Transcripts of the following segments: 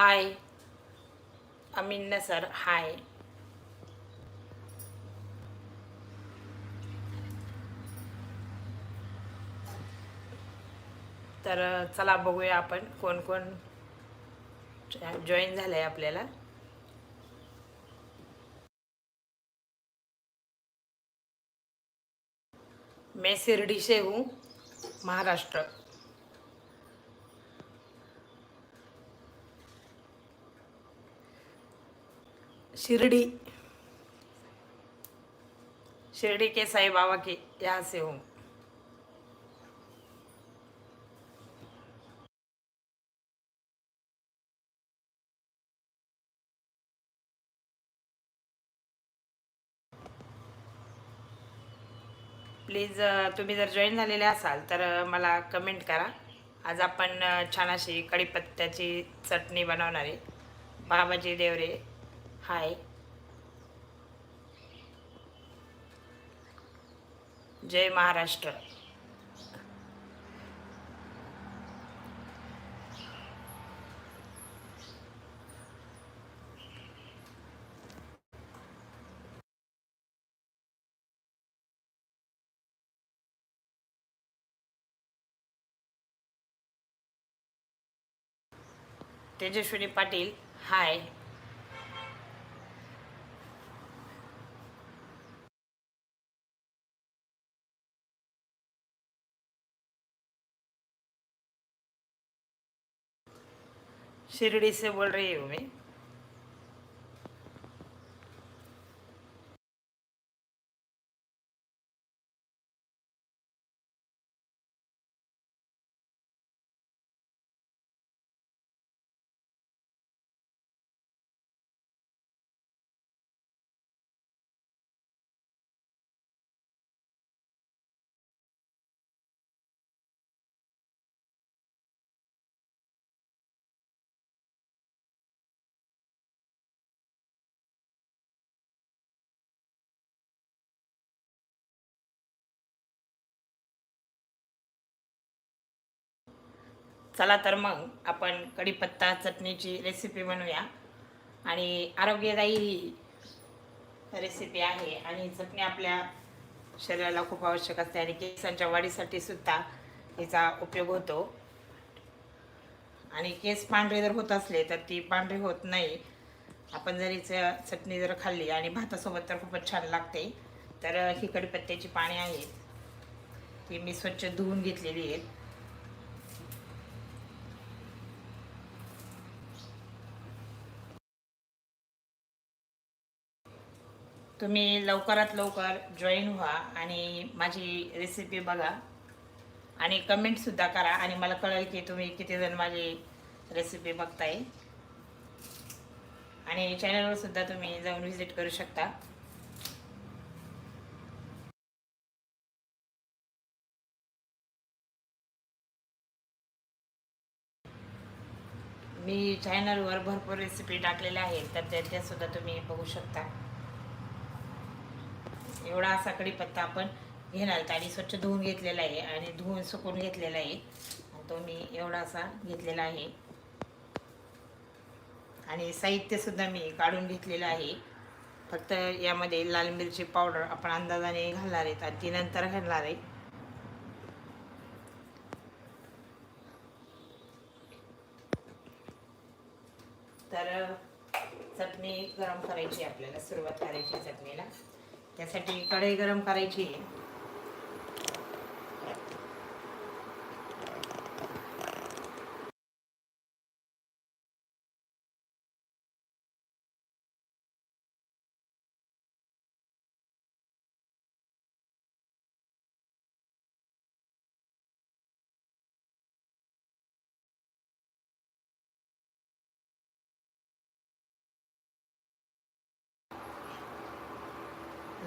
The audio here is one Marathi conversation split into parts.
हाय अमीन सर हाय तर चला बघूया आपण कोण कोण जॉईन झालंय आपल्याला. मैं शिर्डी से हूँ महाराष्ट्र. शिर्डी. शिर्डी के साई बाबा के यहाँ से हूँ. प्लीज तुम्ही जर जॉईन झालेले असाल तर मला कमेंट करा. आज आपण छान अशी कढीपत्त्याची चटणी बनवणार आहे. बाबाजी देवरे हाय जय महाराष्ट्र तेजस्विनी पाटील हाय शिर्डी से बोल रही हूँ मैं। चला तर मग आपण कढीपत्ता चटणीची रेसिपी बनवूया. आणि आरोग्यदायी रेसिपी आहे आणि चटणी आपल्या शरीराला खूप आवश्यक असते आणि केसांच्या वाढीसाठी सुद्धा हिचा उपयोग होतो. आणि केस पांढरे जर होत असले तर ती पांढरे होत नाही. आपण जरी चटणी जर खाल्ली आणि भातासोबत तर खूपच छान लागते. तर ही कढीपत्त्याची पाणी आहेत. ती मी स्वच्छ धुवून घेतलेली आहेत. तुम्ही लवकरात लवकर जॉईन व्हा आणि माझी रेसिपी बघा. आणि कमेंटसुद्धा करा आणि मला कळेल की तुम्ही किती जण माझी रेसिपी बघताय. आणि चॅनलवर सुद्धा तुम्ही जाऊन व्हिजिट करू शकता. मी चॅनलवर भरपूर रेसिपी टाकलेल्या आहेत तर त्या त्या सुद्धा तुम्ही बघू शकता. एवढा असा कढीपत्ता आपण घेणार. आणि स्वच्छ धुवून घेतलेला आहे आणि धुवून सुकून घेतलेला आहे. तो मी एवढा असा घेतलेला आहे. आणि साहित्य सुद्धा मी काढून घेतलेलं आहे. फक्त यामध्ये लाल मिरची पावडर आपण अंदाजाने घालणार आहेत आणि ती नंतर घालणार आहे. तर चटणी गरम करायची आपल्याला. सुरुवात करायची चटणीला. त्यासाठी कढई गरम करायची आहे.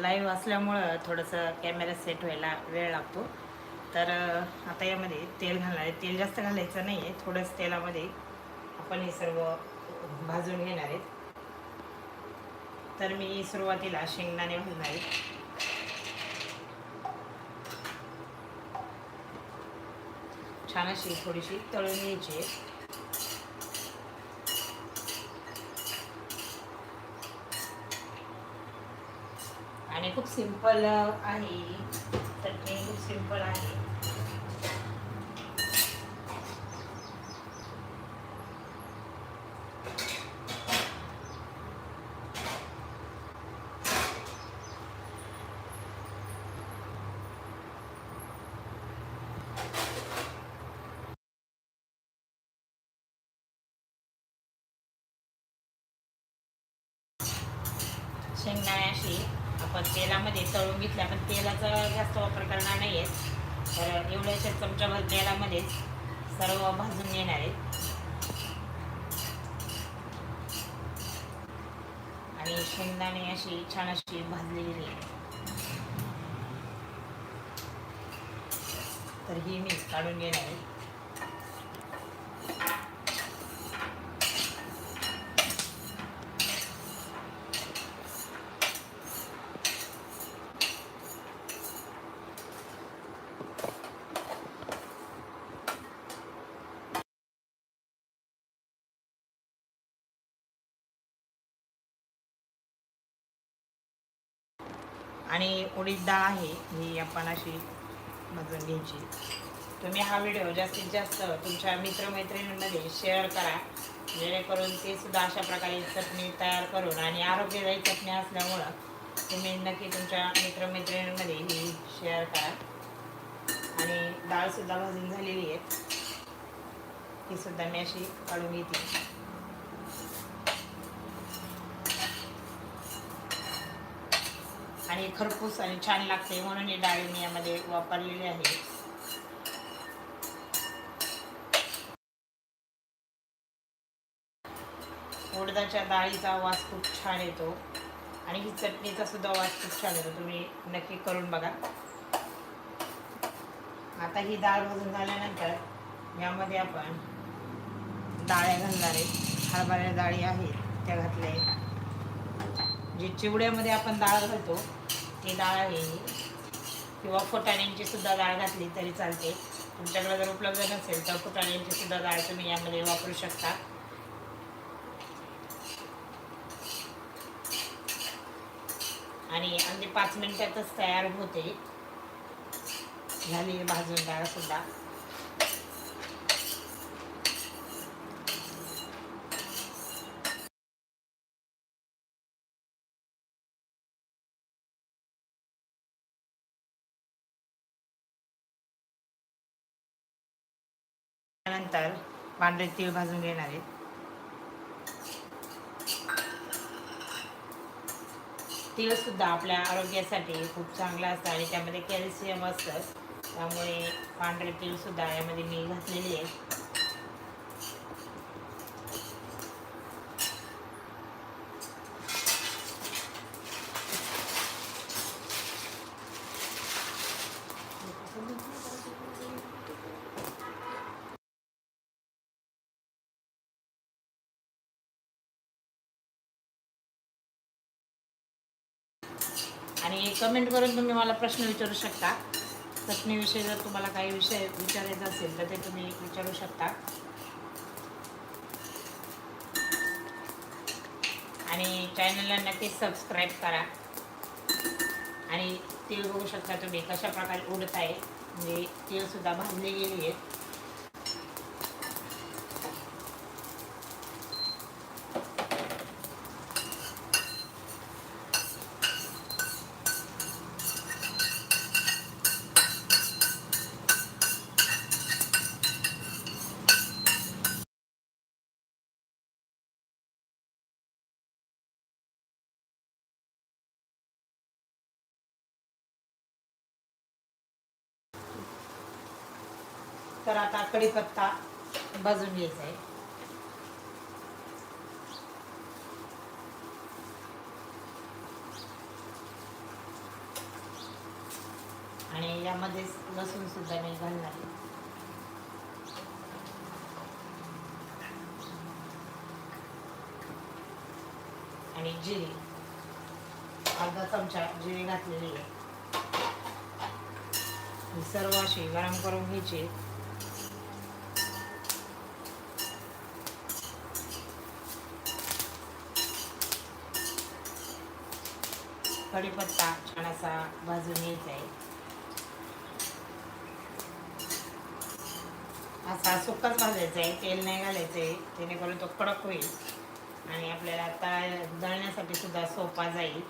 लाईव्ह असल्यामुळं थोडंसं कॅमेरा सेट व्हायला वेळ लागतो. तर आता यामध्ये तेल घालणार आहे. तेल जास्त घालायचं नाही आहे थोडंच तेलामध्ये आपण हे सर्व भाजून घेणार आहेत. तर मी सुरुवातीला शेंगदाणे घालणार आहे. छान अशी थोडीशी तळून घ्यायची आहे खूप सिंपल आहे. चटणी खूप सिंपल आहे. शेंगदाण्याशी आपण तेलामध्ये तळून घेतल्या पण तेलाचा जास्त वापर करणार नाही आहे तर एवढ्याशा चमच्याभर तेलामध्येच सर्व भाजून घेणार आहे. आणि शेंगदाणे अशी छान अशी भाजलेली आहे. तर ही मी काढून घेणार आहे. आणि उडीद डाळ आहे ही आपण अशी भाजून घ्यायची. तुम्ही हा व्हिडिओ जास्तीत जास्त तुमच्या मित्रमैत्रिणींमध्ये शेअर करा. जेणेकरून ते सुद्धा अशा प्रकारे चटणी तयार करून आणि आरोग्यदायी चटणी असल्यामुळं तुम्ही नक्की तुमच्या मित्रमैत्रिणींमध्ये ही शेअर करा. आणि डाळसुद्धा भाजून झालेली आहे. ही सुद्धा मी अशी काढून घेते. आणि खरपूस आणि छान लागते म्हणून ही डाळी मी यामध्ये वापरलेली आहे. उडदाच्या डाळीचा वास खूप छान येतो. आणि ही चटणीचा सुद्धा वास खूप छान येतो. तुम्ही नक्की करून बघा. आता ही डाळ भाजून झाल्यानंतर यामध्ये आपण डाळ्या घालणार आहे हरभऱ्या डाळी आहेत त्या घातल्या आहेत. जी चिवड्यामध्ये आपण डाळ घालतो ही डाळ आहे किंवा फुटाण्यांची सुद्धा डाळ घातली तरी चालते. तुमच्याकडे जर उपलब्ध नसेल तर फुटाण्यांची सुद्धा डाळ तुम्ही यामध्ये वापरू शकता. आणि अगदी पाच मिनिटातच तयार होते. झाली भाजून डाळ सुद्धा. त्यानंतर पांढरे तीळ भाजून घेणार आहेत तीळ सुद्धा आपल्या आरोग्यासाठी खूप चांगला असतं आणि त्यामध्ये कॅल्शियम असतं. त्यामुळे पांढरे तीळ सुद्धा यामध्ये मी घातलेली आहे आणि कमेंट करून तुम्ही मला प्रश्न विचारू शकता. चटणीविषयी जर तुम्हाला काही विषय विचारायचा असेल तर ते तुम्ही विचारू शकता. आणि चॅनलला नक्कीच सबस्क्राईब करा. आणि तीळ बघू शकता तुम्ही कशा प्रकारे उडत आहे म्हणजे तीळसुद्धा भाजले गेली आहेत. तर आता कढीपत्ता भाजून घ्यायचा आहे. आणि यामध्ये लसूण सुद्धा मी घालणार आहे. आणि जिरे. अर्धा चमचा जिरे घातलेली आहे. सर्व अशी गरम करून घ्यायची. कढीपत्ता छान असा भाजून घ्यायचा आहे. असा सुकाच भाजायचा आहे तेल नाही घालायचं आहे जेणेकरून तो कडक होईल आणि आपल्याला आता दळण्यासाठी सुद्धा सोपा जाईल.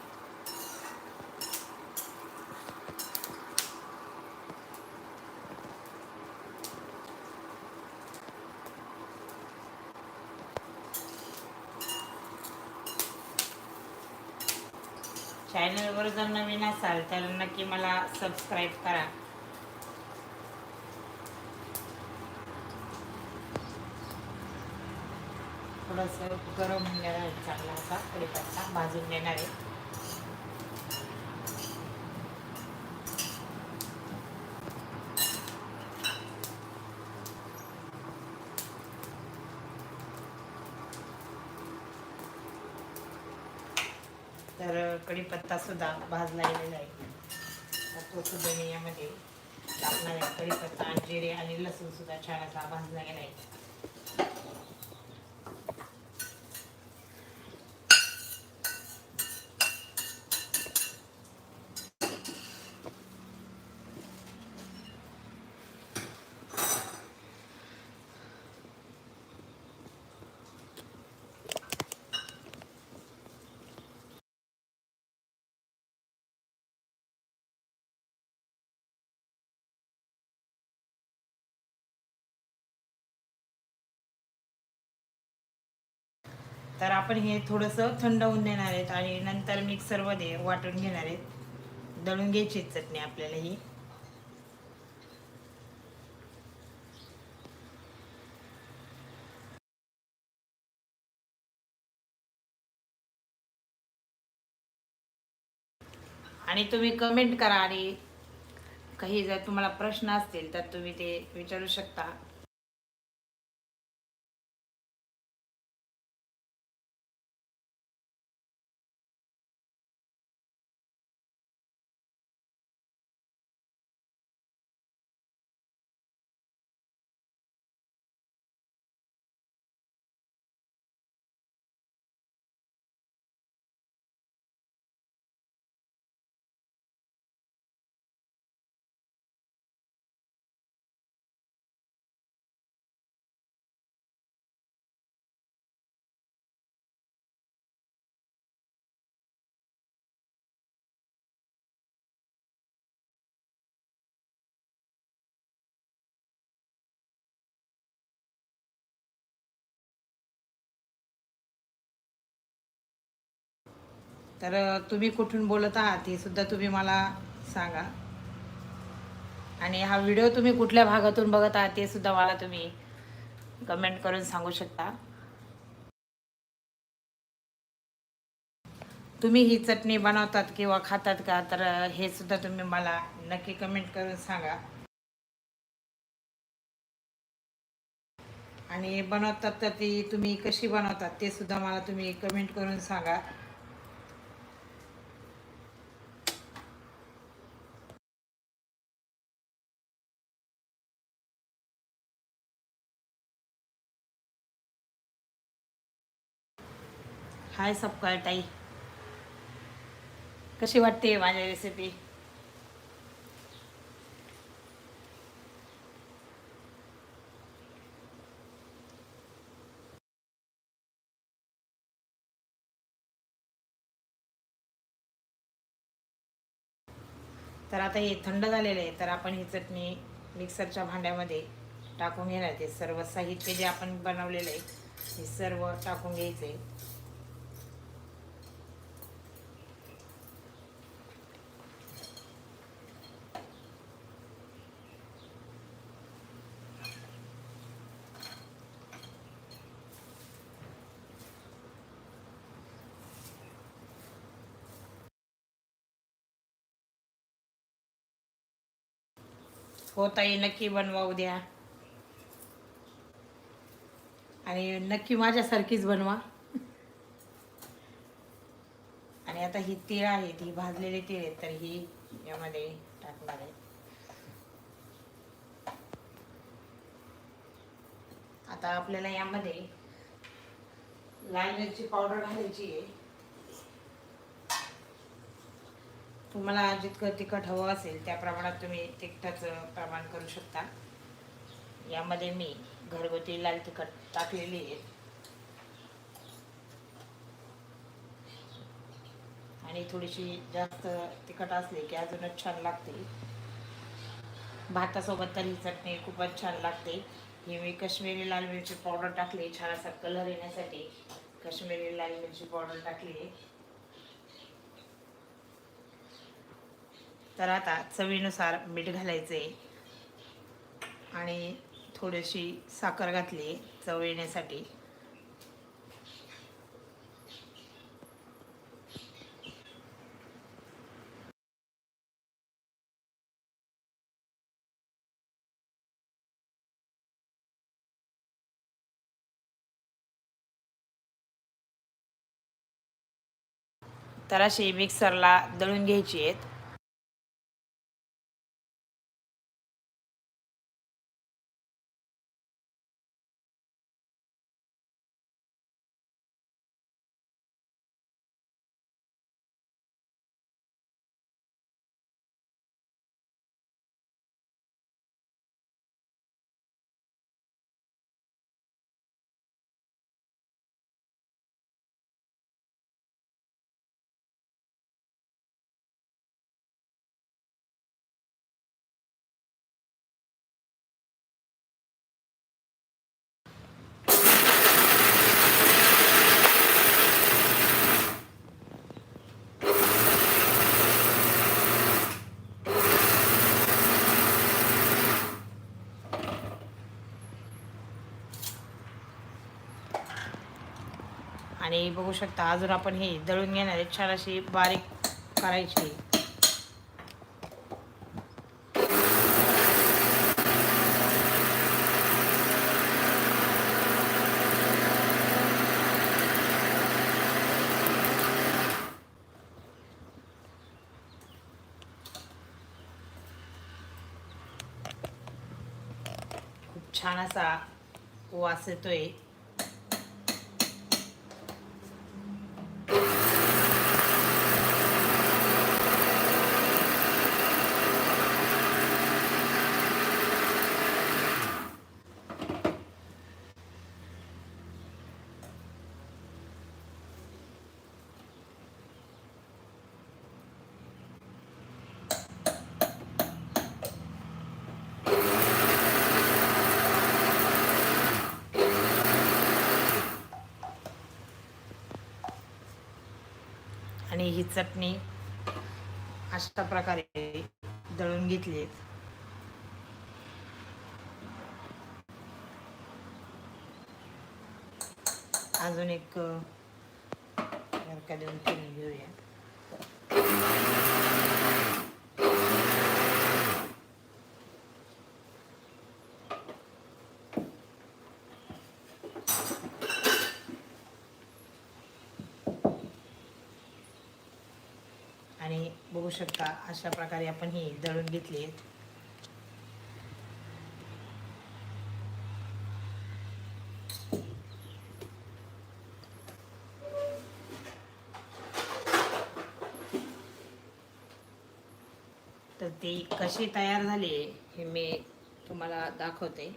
चॅनलवर जर नवीन असाल तर नक्की मला सबस्क्राईब करा. थोडंसं गरम होऊन चांगला असा कडीपत्ता भाजून देणार आहे तर कढीपत्ता सुद्धा भाजला गेलेला आहे तो सुद्धा मी यामध्ये टाकणार आहे. कढीपत्ता आणि जिरे आणि लसूण सुद्धा छान असा भाजला गेला आहे तर आपण हे थोडंसं थंड होऊन देणार आहेत आणि नंतर मिक्सरमध्ये वाटून घेणार आहेत. दळून घ्यायची चटणी आपल्याला ही. आणि तुम्ही कमेंट करा आणि काही जर तुम्हाला प्रश्न असतील तर तुम्ही ते विचारू शकता. तर तुम्ही कुठून बोलत आहात हे सुद्धा तुम्ही मला सांगा. आणि हा व्हिडिओ तुम्ही कुठल्या भागातून बघत आहात ते सुद्धा मला तुम्ही कमेंट करून सांगू शकता. तुम्ही ही चटणी बनवतात किंवा खातात का तर हे सुद्धा तुम्ही मला नक्की कमेंट करून सांगा. आणि बनवतात तर ती तुम्ही कशी बनवतात ते सुद्धा मला तुम्ही कमेंट करून सांगा. हाय सबका ताई. कशी वाटते माझ्या रेसिपी तर आता हे थंड झालेलं आहे तर आपण ही चटणी मिक्सरच्या भांड्यामध्ये टाकून घेणार ते सर्व साहित्य जे आपण बनवलेलं आहे हे सर्व टाकून घ्यायचं आहे. हो ताई नक्की बनवा उद्या आणि नक्की माझ्यासारखीच बनवा. आणि आता ही तीळ आहे ती भाजलेली तीळ आहे तर ही यामध्ये टाकणार आहे. आता आपल्याला यामध्ये लाल मिरची पावडर घालायची आहे. तुम्हाला जितकं तिखट हवं असेल त्या प्रमाणात तुम्ही तिखटाचं प्रमाण करू शकता. यामध्ये मी घरगुती लाल तिखट टाकलेली आहे. आणि थोडीशी जास्त तिखट असली की अजूनच छान लागते. भातासोबत तर ही चटणी खूपच छान लागते. ही मी काश्मीरी लाल मिरची पावडर टाकली छान असा कलर येण्यासाठी काश्मीरी लाल मिरची पावडर टाकली तर आता चवीनुसार मीठ घालायचे. आणि थोडीशी साखर घातली चव येण्यासाठी. तर अशी मिक्सरला दळून घ्यायची आहेत. आणि बघू शकता अजून आपण हे दळून घेणार आहे छान अशी बारीक करायची. खूप छान असा वास येतोय. आणि ही चटणी अशा प्रकारे दळून घेतली अजून एक देऊन घेऊया आणि बघू शकता अशा प्रकारे आपण ही दळून घेतली तर ती कशी तयार झाली हे मी तुम्हाला दाखवते.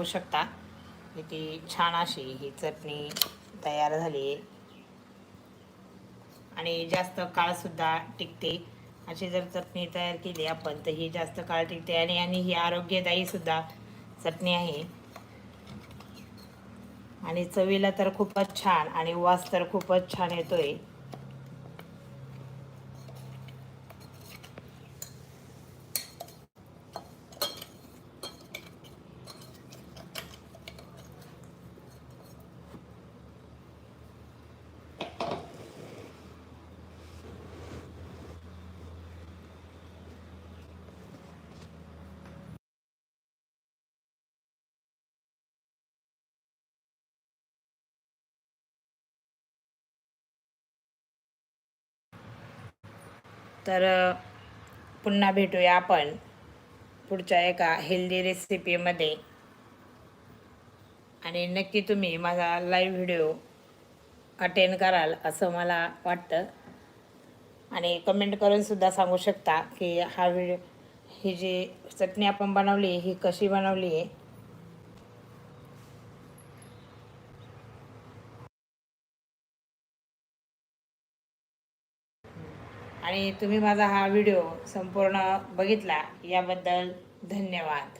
बघू शकता. किती छान अशी ही चटणी तयार झाली. आहे आणि जास्त काळसुद्धा टिकते. अशी जर चटणी तयार केली आपण तर ही जास्त काळ टिकते. आणि आणि ही आरोग्यदायी सुद्धा चटणी आहे. आणि चवीला तर खूपच छान आणि वास तर खूपच छान येतोय. तर पुन्हा भेटूया आपण पुढच्या एका हेल्दी रेसिपीमध्ये आणि नक्की तुम्ही माझा लाईव्ह व्हिडिओ अटेंड कराल असं मला वाटतं. आणि कमेंट करून सुद्धा सांगू शकता की हा व्हिडिओ ही जी चटणी आपण बनवली ही कशी बनवली आहे आणि तुम्ही माझा हा व्हिडिओ संपूर्ण बघितला याबद्दल धन्यवाद.